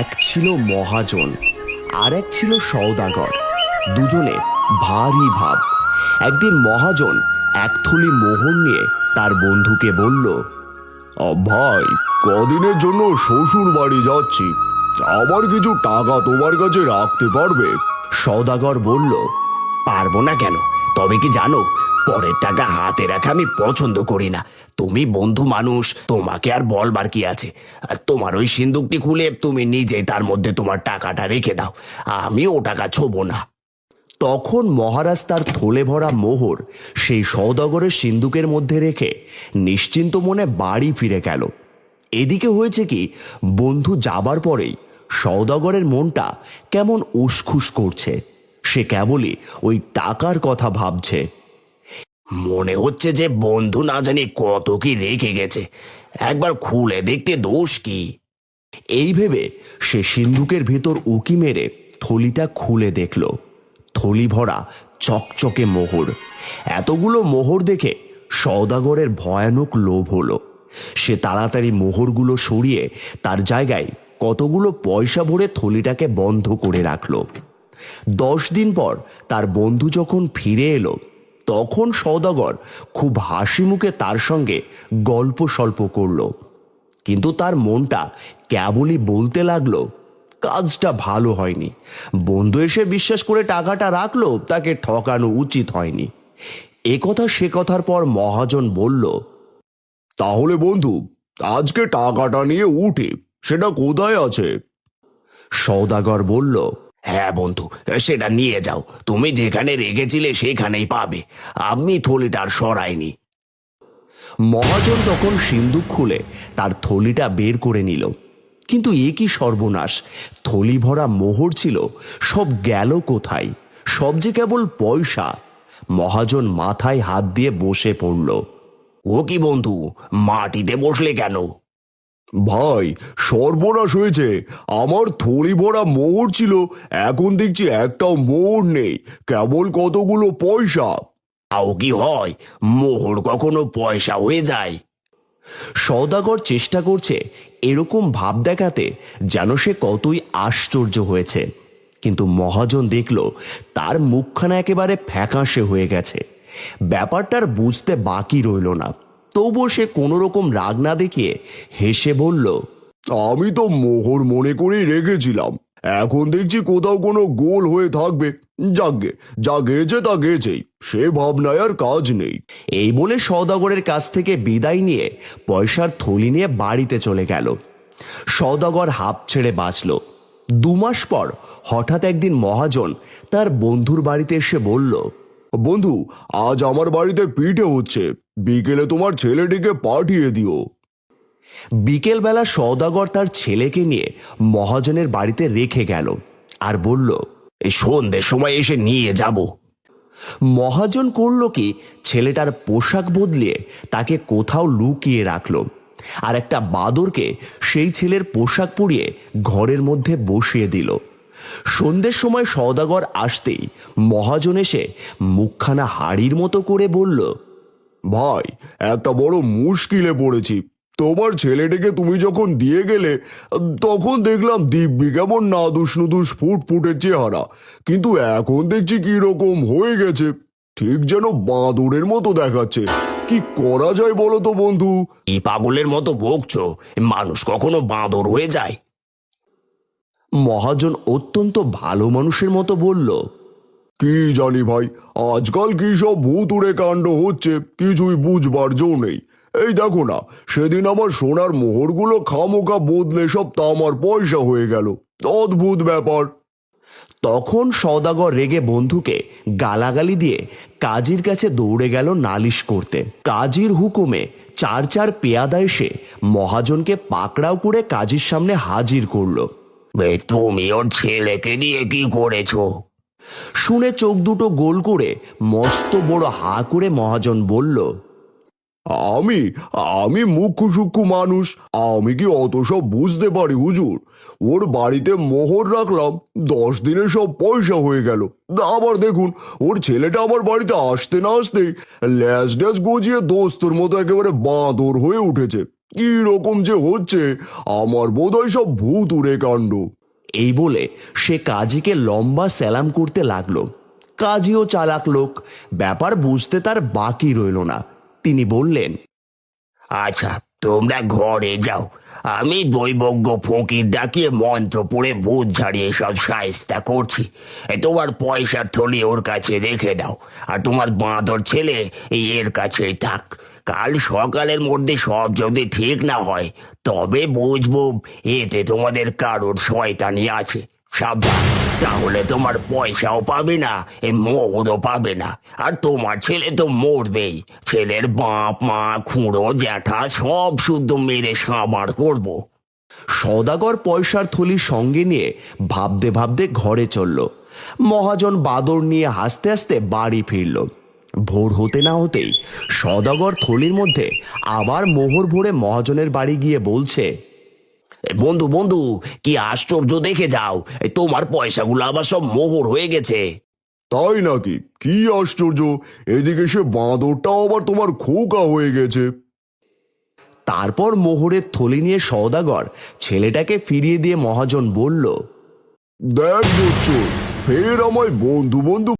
এক ছিল মহাজন, আর এক ছিল সওদাগর। দুজনে ভারী ভাব। একদিন মহাজন এক থলি মোহর নিয়ে তার বন্ধুকে বলল ভাই, কদিনের জন্য শ্বশুর বাড়ি যাচ্ছি। আমার কিছু টাকা তোমার কাছে রাখতে পারবে? সওদাগর বলল, পারব না কেন, তবে কি জানো পরের টাকা হাতে রাখা আমি পছন্দ করি না। তুমি বন্ধু মানুষ, তোমাকে আর বলবার কি আছে? আর তোমার ওই সিন্দুকটি খুলে তুমি নিজেই তার মধ্যে তোমার টাকাটা রেখে দাও। আমি ও টাকা ছোবো না। তখন মহারাজ তার থলে ভরা মোহর সেই সৌদাগরের সিন্দুকের মধ্যে রেখে নিশ্চিন্ত মনে বাড়ি ফিরে গেল। এদিকে হয়েছে কি, বন্ধু যাবার পরেই সৌদাগরের মনটা কেমন উসখুস করছে। সে কেবলই ওই টাকার কথা ভাবছে। মনে হচ্ছে যে বন্ধু না জানি কত কি রেখে গেছে। একবার খুলে দেখতে দোষ কি? এই ভেবে সে সিন্ধুকের ভেতর উকি মেরে থলিটা খুলে দেখল। থলি ভরা চকচকে মোহর। এতগুলো মোহর দেখে সওদাগরের ভয়ানক লোভ হলো। সে তাড়াতাড়ি মোহরগুলো সরিয়ে তার জায়গায় কতগুলো পয়সা ভরে থলিটাকে বন্ধ করে রাখল। দশ দিন পর তার বন্ধু যখন ফিরে এলো তখন সওদাগর খুব হাসি মুখে তার সঙ্গে গল্প সল্প করল। কিন্তু তার মনটা কেবলই বলতে লাগল, কাজটা ভালো হয়নি। বন্ধু এসে বিশ্বাস করে টাকাটা রাখল, তাকে ঠকানো উচিত হয়নি। এ কথা সে কথার পর মহাজন বলল, তাহলে বন্ধু, আজকে টাকাটা নিয়ে উঠে, সেটা কোথায় আছে? সৌদাগর বলল হ্যাঁ বন্ধু, সেটা নিয়ে যাও। তুমি যেখানে রেখেছিলে সেখানেই পাবে। আমি থলিটা আর সরাইনি। মহাজন তখন সিন্দুক খুলে তার থলিটা বের করে নিল। কিন্তু এ কি সর্বনাশ? থলি ভরা মোহর ছিল, সব গেল কোথায়? সব যে কেবল পয়সা। মহাজন মাথায় হাত দিয়ে বসে পড়ল। ও কি বন্ধু, মাটিতে বসলে কেন? ভাই সর্বনাশ হয়েছে। আমার থলি ভরা মোহর ছিল এখন দেখছি একটাও মোহর নেই। কেবল কতগুলো পয়সা? তাও কি হয়? মোহর কখনো পয়সা হয়ে যায়। সৌদাগর চেষ্টা করছে এরকম ভাব দেখাতে যেন সে কতই আশ্চর্য হয়েছে। কিন্তু মহাজন দেখল তার মুখখানা একেবারে ফ্যাকাশে হয়ে গেছে। ব্যাপারটার বুঝতে বাকি রইল না। তবুও সে কোনো রকম রাগ না দেখিয়ে হেসে বলল আমি তো মোহর মনে করেই রেখেছিলাম এখন দেখছি কোথাও কোনো গোল হয়ে থাকবে। যাগে যা গেছে তা গেছেই সে ভাবনায় আর কাজ নেই। এই বলে সওদাগরের কাছ থেকে বিদায় নিয়ে পয়সার থলি নিয়ে বাড়িতে চলে গেল। সওদাগর হাঁপ ছেড়ে বাঁচল। দু মাস পর হঠাৎ একদিন মহাজন তার বন্ধুর বাড়িতে এসে বলল বন্ধু, আজ আমার বাড়িতে পিঠে হচ্ছে। বিকেলে তোমার ছেলেটিকে পাঠিয়ে দিও। বিকেলবেলা সওদাগর তার ছেলেকে নিয়ে মহাজনের বাড়িতে রেখে গেল আর বলল সন্ধ্যের সময় এসে নিয়ে যাব। মহাজন করল কি, ছেলেটার পোশাক বদলিয়ে তাকে কোথাও লুকিয়ে রাখল আর একটা বাদরকে সেই ছেলের পোশাক পরিয়ে ঘরের মধ্যে বসিয়ে দিল। সন্ধ্যের সময় সওদাগর আসতেই মহাজন এসে মুখখানা হাড়ির মতো করে বলল, ভাই, একটা বড় মুশকিলে পড়েছি। তোমার ছেলেটাকে তুমি যখন দিয়ে গেলে, তখন দেখলাম দিব্যি কেমন নাদুস নুদুস ফুট ফুটের চেহারা। কিন্তু এখন দেখছি কি রকম হয়ে গেছে। ঠিক যেন বাঁদরের মতো দেখাচ্ছে। কি করা যায় বলো তো বন্ধু? এই পাগলের মতো বকছো। মানুষ কখনো বাঁদর হয়ে যায়। মহাজন অত্যন্ত ভালো মানুষের মতো বলল কি জানি ভাই আজকাল কি সব ভূতুড়ে কাণ্ড হচ্ছে কিছুই বুঝবার জো নেই। এই দেখো না সেদিন আমার সোনার মোহরগুলো খামোকা বদলে সব তামার পয়সা হয়ে গেল। অদ্ভুত ব্যাপার। তখন সওদাগর রেগে বন্ধুকে গালাগালি দিয়ে কাজীর কাছে দৌড়ে গেল নালিশ করতে। কাজীর হুকুমে চার চার পেয়াদা এসে মহাজনকে পাকড়াও করে কাজীর সামনে হাজির করল। তুমি ওর ছেলেকে নিয়ে কি করেছ? শুনে চোখ দুটো গোল করে মস্ত বড় হা করে মহাজন বলল, আমি আমি মুখ্য সূক্ষ্ম মানুষ, আমি কি অত সব বুঝতে পারি হুজুর? ওর বাড়িতে মোহর রাখলাম, দশ দিনে সব পয়সা হয়ে গেল। আবার দেখুন, ওর ছেলেটা আমার বাড়িতে আসতে না আসতেই ল্যাস ড্যাস গজিয়ে দোস্তর মতো একেবারে বাঁদর হয়ে উঠেছে। কি রকম যে হচ্ছে আমার বোধহয় সব ভূত উড়ে কাণ্ড। এই বলে সে কাজীকে লম্বা স্যালাম করতে লাগল। কাজীও চালাক লোক ব্যাপার বুঝতে তার বাকি রইল না। তিনি বললেন আচ্ছা তোমরা ঘরে যাও। আমি দৈবজ্ঞ ফকির ডাকিয়ে মন্ত্র পড়ে ভূত ঝাড়িয়ে সব সায়স্তা করছি। এ, তোমার পয়সার থলি ওর কাছে রেখে দাও। আর তোমার বাঁদর ছেলে এর কাছেই থাক। কাল সকালের মধ্যে সব যদি ঠিক না হয় তবে বুঝব এতে তোমাদের কারোর শয়তানি আছে। সাবধান। তাহলে তোমার পয়সাও পাবে না, এ মোহরও পাবে না। আর তোমার ছেলে তো মরবেই। ছেলের বাপ, মা, খুঁড়ো, জ্যাঠা, সব শুদ্ধ মেরে সাবার করব। সদাগর পয়সার থলি সঙ্গে নিয়ে ভাবতে ভাবতে ঘরে চলল। মহাজন বাদর নিয়ে হাসতে হাসতে বাড়ি ফিরল। ভোর হতে না হতেই সদাগর থলির মধ্যে আবার মোহর ভরে মহাজনের বাড়ি গিয়ে বলছে বন্ধু বন্ধু কি আশ্চর্য দেখে যাও। তোমার পয়সাগুলো আবার সব মোহর হয়ে গেছে। তাই নাকি? কি আশ্চর্য! এদিকে সে বাঁদরটাও আবার তোমার খোকা হয়ে গেছে। তারপর মোহরের থলি নিয়ে সওদাগর ছেলেটাকে ফিরিয়ে দিয়ে মহাজন বলল দেখ ফের আমায় বন্ধু বন্ধু